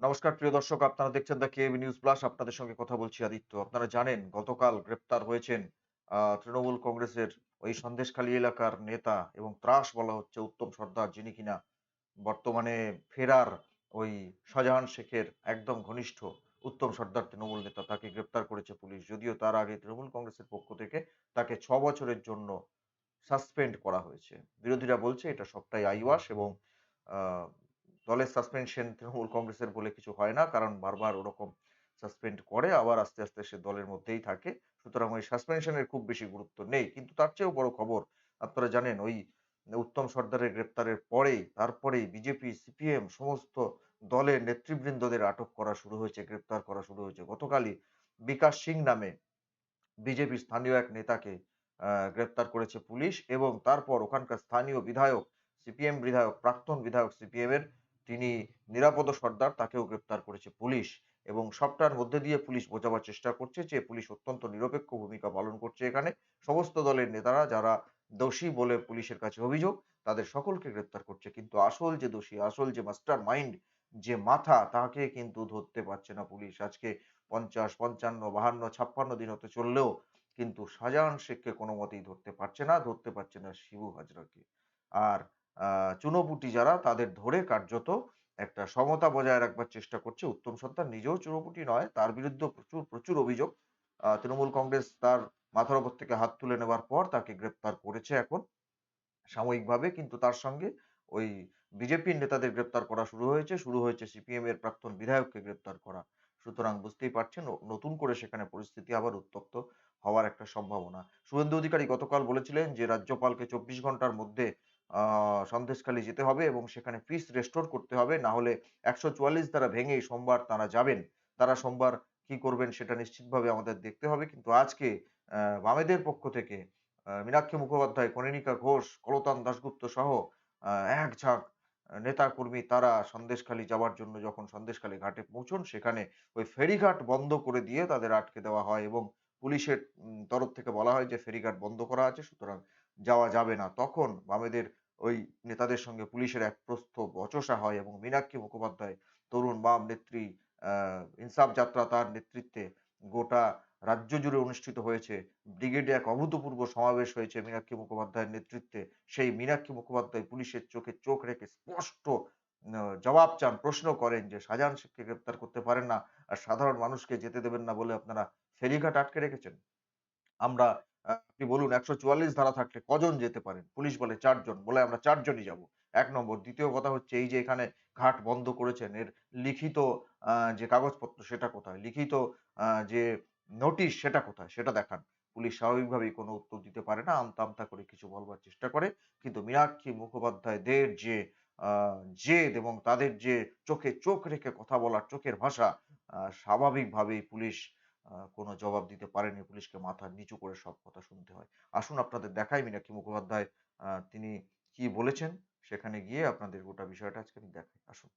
নমস্কার, প্রিয় দর্শক। আপনারা দেখছেন দ্য কেবি নিউজ প্লাস আপনাদের সঙ্গে কথা বলছি আদিত্য। আপনারা জানেন, গতকাল গ্রেপ্তার হয়েছেন তৃণমূল কংগ্রেসের ওই সন্দেশখালী এলাকার নেতা এবং ত্রাস বলা হচ্ছে উত্তম সর্দার, যিনি কিনা বর্তমানে ফেরার ওই শাহজাহান শেখের একদম ঘনিষ্ঠ উত্তম সর্দার তৃণমূল নেতা তাকে গ্রেপ্তার করেছে পুলিশ। যদিও তার আগে তৃণমূল কংগ্রেসের পক্ষ থেকে তাকে ছ বছরের জন্য সাসপেন্ড করা হয়েছে। বিরোধীরা বলছে, এটা সবটাই আইওয়াস এবং দলের সাসপেনশন তৃণমূল কংগ্রেসের বলে কিছু হয় না, কারণ বারবার ওরকম সাসপেন্ড করে, আবার আস্তে আস্তে সে দলের মধ্যেই থাকে। সুতরাং ওই সাসপেনশনের খুব বেশি গুরুত্ব নেই। কিন্তু তার চেয়েও বড় খবর, আপনারা জানেন, ওই উত্তম সর্দারের গ্রেপ্তারের পরেই, তারপরেই বিজেপি সিপিএম সমস্ত দলের নেতৃবৃন্দদের আটক করা শুরু হয়েছে, গ্রেপ্তার করা শুরু হয়েছে। গতকালই বিকাশ সিং নামে বিজেপি স্থানীয় এক নেতাকে গ্রেপ্তার করেছে পুলিশ এবং তারপর ওখানকার স্থানীয় বিধায়ক সিপিএম বিধায়ক, প্রাক্তন বিধায়ক সিপিএম এর তিনি নিরাপদ সর্দার, তাকেও গ্রেপ্তার করেছে পুলিশ এবং সবটার মধ্যে দিয়ে পুলিশ বোঝাবার চেষ্টা করছে যে পুলিশ অত্যন্ত নিরপেক্ষ ভূমিকা পালন করছে এখানে। সমস্ত দলের নেতারা যারা দোষী বলে পুলিশের কাছে অভিযোগ, তাদের সকলকে গ্রেপ্তার করছে। কিন্তু আসল যে দোষী, আসল যে মাস্টার মাইন্ড যে মাথা, তাকে কিন্তু ধরতে পারছে না পুলিশ। আজকে পঞ্চাশ, পঞ্চান্ন, বাহান্ন, ছাপ্পান্ন দিন হতে চললেও কিন্তু শাহজাহান শেখকে কোনো মতেই ধরতে পারছে না, ধরতে পারছে না শিবু হাজরাকে। আর চুনোপুটি যারা তাদের ধরে কার্যত একটা সমতা বজায় রাখবার চেষ্টা করছে। উত্তম সর্দার নিজেও চুনোপুটি নয়, তার বিরুদ্ধে প্রচুর প্রচুর অভিযোগ। তৃণমূল কংগ্রেস তার মাথার উপর থেকে হাত তুলে নেবার পর তাকে গ্রেপ্তার করেছে এখন। সাময়িকভাবে কিন্তু তার সঙ্গে ওই বিজেপির নেতাদের গ্রেপ্তার করা শুরু হয়েছে। শুরু হয়েছে সিপিএম এর প্রাক্তন বিধায়ককে গ্রেপ্তার করা। সুতরাং বুঝতেই পারছেন নতুন করে সেখানে পরিস্থিতি আবার উত্তপ্ত হওয়ার একটা সম্ভাবনা। শুভেন্দু অধিকারী গতকাল বলেছিলেন যে, রাজ্যপালকে চব্বিশ ঘণ্টার মধ্যে সন্দেশখালী যেতে হবে এবং সেখানে পিস রেস্টোর করতে হবে। না হলে একশো চুয়াল্লিশ দ্বারা ভেঙেই সোমবার তারা যাবেন। তারা সোমবার কি করবেন সেটা নিশ্চিতভাবে আমাদের দেখতে হবে। কিন্তু আজকে বামেদের পক্ষ থেকে মীনাক্ষী মুখোপাধ্যায় কনিনিকা ঘোষ, কলতান দাশগুপ্ত সহ এক ঝাঁক নেতা কর্মী তারা সন্দেশখালী যাওয়ার জন্য যখন সন্দেশখালী ঘাটে পৌঁছন, সেখানে ওই ফেরিঘাট বন্ধ করে দিয়ে তাদের আটকে দেওয়া হয় এবং পুলিশের তরফ থেকে বলা হয় যে ফেরিঘাট বন্ধ করা আছে। সুতরাং যাওয়া যাবে না। তখন বামেদের ওই নেতাদের সঙ্গে পুলিশের এক প্রস্থ বচসা হয় এবং মীনাক্ষী মুখোপাধ্যায় তরুণ বাম নেত্রী ইনসাফ যাত্রা তার নেতৃত্বে গোটা রাজ্য জুড়ে অনুষ্ঠিত হয়েছে। ব্রিগেডে এক অভূতপূর্ব সমাবেশ হয়েছে মীনাক্ষী মুখোপাধ্যায়ের নেতৃত্বে। সেই মীনাক্ষী মুখোপাধ্যায় পুলিশের চোখে চোখ রেখে স্পষ্ট জবাব চান, প্রশ্ন করেন যে, শাহজাহান শেখকে গ্রেপ্তার করতে পারেন না আর সাধারণ মানুষকে যেতে দেবেন না বলে আপনারা ফেরিঘাট আটকে রেখেছেন? আমরা আপনি বলুন একশো চুয়াল্লিশ ধারা থাকলে কজন যেতে পারেন? পুলিশ বলে চারজন, বলে আমরা চারজনই যাব। এক নম্বর। দ্বিতীয় কথা হচ্ছে এই যে এখানে ঘাট বন্ধ করেছেন, এর লিখিত যে কাগজপত্র সেটা কোথায়? লিখিত যে নোটিশ সেটা কোথায়? সেটা দেখান। পুলিশ স্বাভাবিকভাবেই কোনো উত্তর দিতে পারে না, আমতা আমতা করে কিছু বলবার চেষ্টা করে। কিন্তু মীনাক্ষী মুখোপাধ্যায়দের যে জেদ এবং তাদের যে চোখে চোখ রেখে কথা বলার, চোখের ভাষা স্বাভাবিকভাবেই পুলিশ কোনো জবাব দিতে পারেনি পুলিশকে মাথা নিচু করে সব কথা শুনতে হয়। আসুন আপনাদের দেখাই মীনাক্ষী মুখোপাধ্যায় আহ, তিনি কি বলেছেন সেখানে গিয়ে আপনাদের গোটা বিষয়টা আজকে আমি দেখাই। আসুন।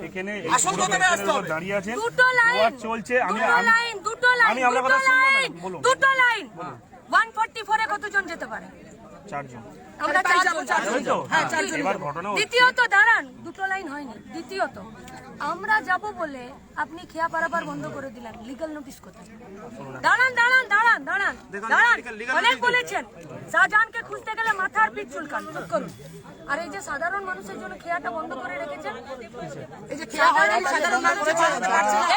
এখানে। দাঁড়িয়ে আছেন। ওয়ার চলছে আমি আমি- লাইন দুটো লাইন। আমি আপনার দুটো কথা শুনব না, বলুন। দুটো লাইন ওয়ান ফোর্টি কতজন যেতে পারে? চারজন। আমরা চারজন। তাই তো? হ্যাঁ, এবার ঘটনা দ্বিতীয়ত দাঁড়ান দুটো লাইন হয়নি। দ্বিতীয়ত। আমরা যাব বলে আপনি খেয়া পারাবার বন্ধ করে দিলেন লিগাল নোটিশ কোথায় দাঁড়ান দাঁড়ান দাঁড়ান দাঁড়ান দাঁড়ান। অনেক বলেছেন শাহজাহানকে খুঁজতে গেলে মাথা আর পিঠ চুলকান চুপ করুন। আর এই যে সাধারণ মানুষের জন্য খেয়াটা বন্ধ করে রেখেছেন এই যে খেয়া হয় নাই, সাধারণ মানুষের চলতে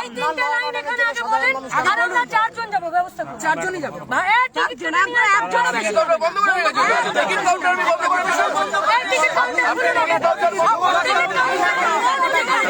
এই তিনটে লাইন এখানে আগে বলেন আর আমরা চারজন যাব ব্যবস্থা করুন। চারজনই যাবে। ভাই, এই টিকিট কেটে নিয়ে একজন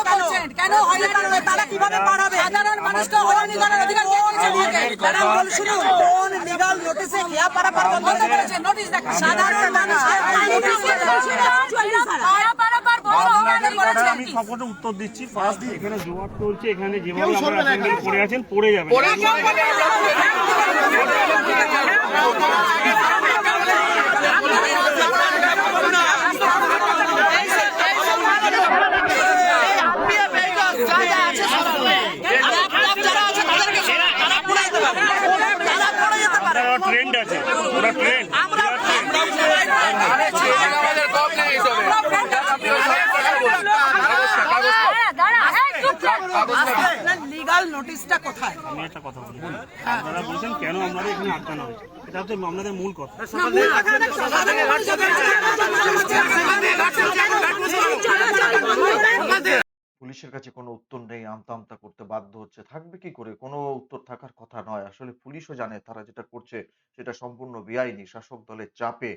কেন কেন হয়রানি করছেন? তারা কীভাবে পাঠাবে সাধারণ মানুষকে হয়রানি করার অধিকার কে দিয়েছে? ম্যাডাম বল শুনুন কোন লিগাল নোটিসে খেয়া পারাপার বন্ধ করেছে নোটিশ দেখা সাধারণ মানুষ পারাপার বন্ধ হয়রানি করেছে আমি সব উত্তর দিচ্ছি। ফার্স্ট এখানে জোয়ার চলছে এখানে যেভাবে আমরা করে আছেন পড়ে যাবে পরে পরে গেলে আমরা আপনার ট্রেন্ড আছে ওরা ট্রেন্ড আমাদের কম নেই এইসবে আপনি ওই সব কথা বলুন। কাগজটা, কাগজটা। হ্যাঁ, দাঁড়া হ্যাঁ চুপ থাক। আপনার লিগাল নোটিশটা কোথায় আমি একটা কথা বলি আপনারা বলছেন কেন আপনাদের এখানে আটকানো হয়েছে এটা হচ্ছে আপনাদের মূল কথা পুলিশের কাছে কোনো উত্তর নেই, আমতা আমতা করতে বাধ্য হচ্ছে। থাকবে কি করে? কোনো উত্তর থাকার কথা নয়। আসলে পুলিশও জানে তারা যেটা করছে, সেটা সম্পূর্ণ বেআইনি। শাসক দলের চাপে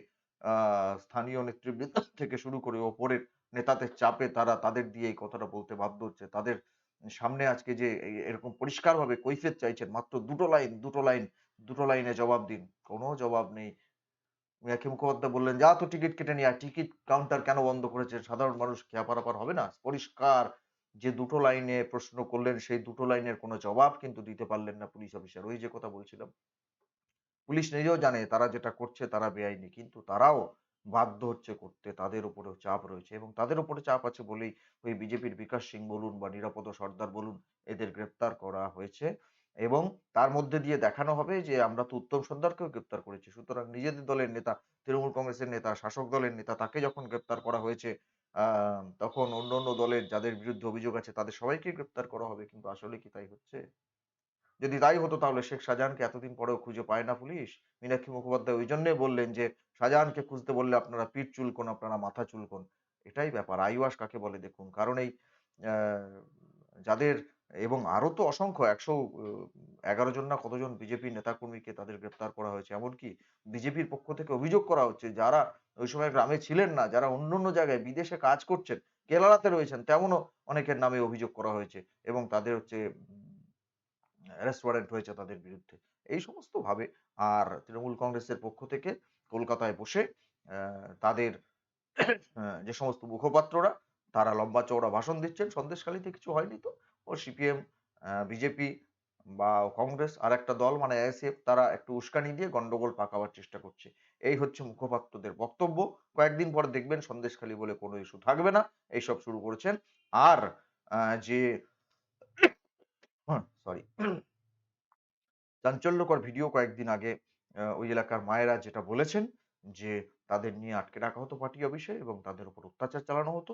স্থানীয় নেতৃবৃন্দ থেকে শুরু করে ওপরের নেতাদের চাপে তারা তাদের দিয়ে এই কথাটা বলতে বাধ্য হচ্ছে। তাদের সামনে আজকে যে এরকম পরিষ্কারভাবে কৈফিয়ত চাইছেন, মাত্র দুটো লাইন দুটো লাইন, দুটো লাইনে জবাব দিন। কোনো জবাব নেই। মিয়াখি মুখোপাধ্যায় বললেন, যা তো টিকিট কেটে নিয়ে টিকিট কাউন্টার কেন বন্ধ করেছে সাধারণ মানুষ খেয়া পারাপার হবে না। পরিষ্কার যে দুটো লাইনে প্রশ্ন করলেন, সেই দুটো লাইনের কোনো জবাব কিন্তু দিতে পারলেন না পুলিশ অফিসার। ওই যে কথা বলছিলাম, পুলিশ নিজেও জানে তারা যেটা করছে তারা বেআইনি, কিন্তু তারাও বাধ্য হচ্ছে করতে, তাদের উপরেও চাপ রয়েছে এবং তাদের উপরে চাপ আছে বলেই ওই বিজেপির বিকাশ সিং বলুন বা নিরাপদ সর্দার বলুন, এদের গ্রেপ্তার করা হয়েছে। এবং তার মধ্যে দিয়ে দেখানো হবে যে, আমরা তো উত্তম সর্দারকেও গ্রেপ্তার করেছি। সুতরাং নিজেদের দলের নেতা, তৃণমূল কংগ্রেসের নেতা, শাসক দলের নেতা, তাকে যখন গ্রেপ্তার করা হয়েছে তখন অন্য অন্য দলের যাদের বিরুদ্ধে অভিযোগ আছে, তাদের সবাইকে গ্রেপ্তার করা হবে। কিন্তু আসলে কি তাই হচ্ছে? যদি তাই হতো তাহলে শেখ শাহজাহানকে এতদিন পরেও খুঁজে পায় না পুলিশ। মীনাক্ষী মুখোপাধ্যায় ওই জন্যই বললেন যে, শাহজাহানকে খুঁজতে বললে আপনারা পিঠ চুলকোন, আপনারা মাথা চুলকোন। এটাই ব্যাপার। আইওয়াস কাকে বলে দেখুন? কারণ এই যাদের এবং আরও তো অসংখ্য, একশো এগারো জন না কতজন বিজেপি নেতাকর্মীকে তাদের গ্রেপ্তার করা হয়েছে। এমনকি বিজেপির পক্ষ থেকে অভিযোগ করা হচ্ছে, যারা ওই সময় গ্রামে ছিলেন না, যারা অন্য অন্য জায়গায় বিদেশে কাজ করছেন, কেরালাতে রয়েছেন, তেমনও অনেকের নামে অভিযোগ করা হয়েছে এবং তাদের হচ্ছে অ্যারেস্ট ওয়ারেন্ট হয়েছে তাদের বিরুদ্ধে। এই সমস্ত ভাবে আর তৃণমূল কংগ্রেসের পক্ষ থেকে কলকাতায় বসে তাদের যে সমস্ত মুখপাত্ররা, তারা লম্বা চওড়া ভাষণ দিচ্ছেন। সন্দেশখালীতে কিছু হয়নি তো? ও সিপিএম বিজেপি বা কংগ্রেস আর একটা দল মানে আইএসএফ তারা একটু উস্কানি দিয়ে গন্ডগোল পাকাবার চেষ্টা করছে। এই হচ্ছে মুখপাত্রদের বক্তব্য। কয়েকদিন পর দেখবেন সন্দেশখালী বলে কোনো ইস্যু থাকবে না। এইসব শুরু করেছেন। আর যে সরি চাঞ্চল্যকর ভিডিও কয়েকদিন আগে ওই এলাকার মায়েরা যেটা বলেছেন যে, তাদের নিয়ে আটকে রাখা হতো পার্টি অফিসে এবং তাদের উপর অত্যাচার চালানো হতো।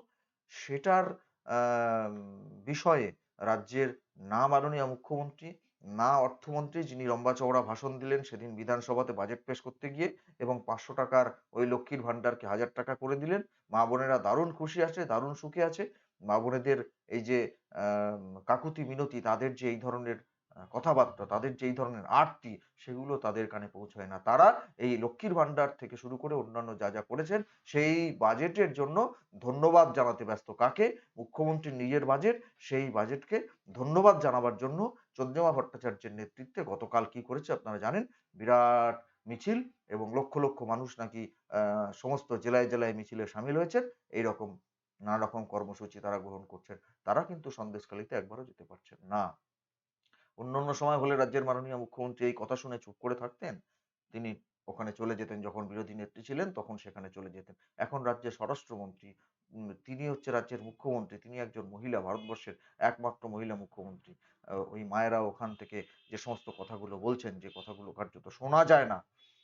সেটার বিষয়ে রাজ্যের না মাননীয় মুখ্যমন্ত্রী, না অর্থমন্ত্রী যিনি লম্বা চওড়া ভাষণ দিলেন সেদিন বিধানসভাতে বাজেট পেশ করতে গিয়ে এবং পাঁচশো টাকার ওই লক্ষ্মীর ভান্ডারকে হাজার টাকা করে দিলেন। মা বোনেরা দারুণ খুশি আছে, দারুণ সুখে আছে। মা বোনেদের এই যে কাকুতি মিনতি তাদের যে এই ধরনের কথাবার্তা, তাদের যে এই ধরনের আরতি, সেগুলো তাদের কানে পৌঁছায় না। তারা এই লক্ষ্মীর ভান্ডার থেকে শুরু করে অন্যান্য যা যা করেছেন, সেই বাজেটের জন্য ধন্যবাদ জানাতে ব্যস্ত। কাকে? মুখ্যমন্ত্রীর নিজের বাজেট, সেই বাজেটকে ধন্যবাদ জানাবার জন্য চন্দ্রিমা ভট্টাচার্যের নেতৃত্বে গতকাল কি করেছে আপনারা জানেন? বিরাট মিছিল এবং লক্ষ লক্ষ মানুষ নাকি সমস্ত জেলায় জেলায় মিছিলে সামিল হয়েছেন। এইরকম নানা রকম কর্মসূচি তারা গ্রহণ করছেন। তারা কিন্তু সন্দেশখালীতে একবারও যেতে পারছেন না। অন্য অন্য সময় হলে রাজ্যের মাননীয় মুখ্যমন্ত্রী এই কথা শুনে চুপ করে থাকতেন। তিনি ওখানে চলে যেতেন, যখন বিরোধী নেত্রী ছিলেন তখন সেখানে চলে যেতেন। এখন রাজ্যের স্বরাষ্ট্রমন্ত্রী তিনি হচ্ছে রাজ্যের মুখ্যমন্ত্রী, তিনি একজন মহিলা, ভারতবর্ষের একমাত্র মহিলা মুখ্যমন্ত্রী। ওই মায়েরা ওখান থেকে যে সমস্ত কথাগুলো বলছেন, যে কথাগুলো কার্যত শোনা যায় না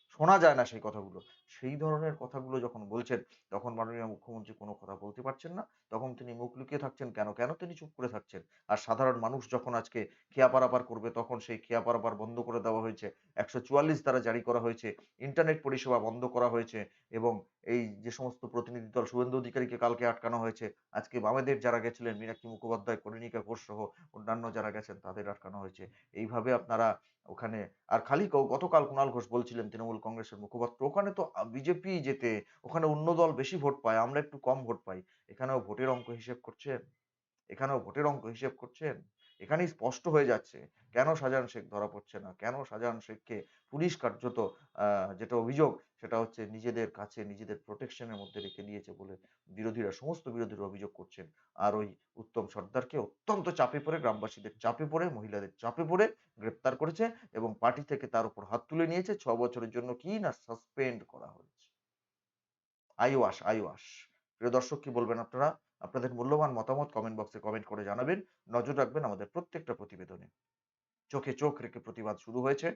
শোনা যায় না সেই কথাগুলো। সেই ধরনের কথাগুলো যখন বলছেন, তখন মাননীয় মুখ্যমন্ত্রী কোনো কথা বলতে পারছেন না। তখন তিনি মুখ লুকিয়ে থাকছেন কেন? কেন তিনি চুপ করে থাকছেন? আর সাধারণ মানুষ যখন আজকে খেয়া পারাপার করবে, তখন সেই খেয়া পারাপার বন্ধ করে দেওয়া হয়েছে। একশো চুয়াল্লিশ দ্বারা জারি করা হয়েছে। ইন্টারনেট পরিষেবা বন্ধ করা হয়েছে এবং এই যে সমস্ত প্রতিনিধি দল, শুভেন্দু অধিকারীকে কালকে আটকানো হয়েছে। আজকে বামেদের যারা গেছিলেন, মীনাক্ষী মুখোপাধ্যায় করিণিকা ঘোষ সহ অন্যান্য যারা গেছেন, তাদের আটকানো হয়েছে। এইভাবে আপনারা ওখানে। আর খালি গতকাল কুণাল ঘোষ বলছিলেন তৃণমূল কংগ্রেসের মুখপাত্র, ওখানে তো বিজেপি যেতে, ওখানে অন্য দল বেশি ভোট পায়, আমরা একটু কম ভোট পাই। এখানেও ভোটের অঙ্ক হিসেব করছেন? এখানেও ভোটের অঙ্ক হিসেব করছেন? এখানেই স্পষ্ট হয়ে যাচ্ছে, কেন শাহজাহান শেখ ধরা পড়ছে না? কেন শাহজাহান শেখকে পুলিশ কার্যত যেটা অভিযোগ, সেটা হচ্ছে নিজেদের কাছে নিজেদের প্রোটেকশনের মধ্যে রেখে দিয়েছে বলে বিরোধীরা, সমস্ত বিরোধীরা অভিযোগ করছেন। আর ওই উত্তম সর্দারকে অত্যন্ত চাপে পড়ে, গ্রামবাসীদের চাপে পড়ে, মহিলাদের চাপে পড়ে গ্রেপ্তার করেছে এবং পার্টি থেকে তার উপর হাত তুলে নিয়েছে। ছ বছরের জন্য কি না সাসপেন্ড করা হয়েছে? আইওয়াস আইওয়াস প্রিয় দর্শক, কি বলবেন আপনারা? আপনাদের মূল্যবান মতামত কমেন্ট বক্সে কমেন্ট করে জানাবেন। নজর রাখবেন আমাদের প্রত্যেকটা প্রতিবেদনে। চোখে চোখ রেখে প্রতিবাদ শুরু হয়েছে।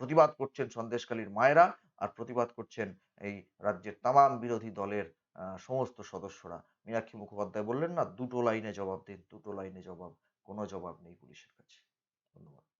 প্রতিবাদ করছেন সন্দেশকালীর মায়েরা আর প্রতিবাদ করছেন এই রাজ্যের তামাম বিরোধী দলের সমস্ত সদস্যরা। মীনাক্ষী মুখোপাধ্যায় বললেন না, দুটো লাইনে জবাব দিন, দুটো লাইনে জবাব, কোনো জবাব নেই পুলিশের কাছে। ধন্যবাদ।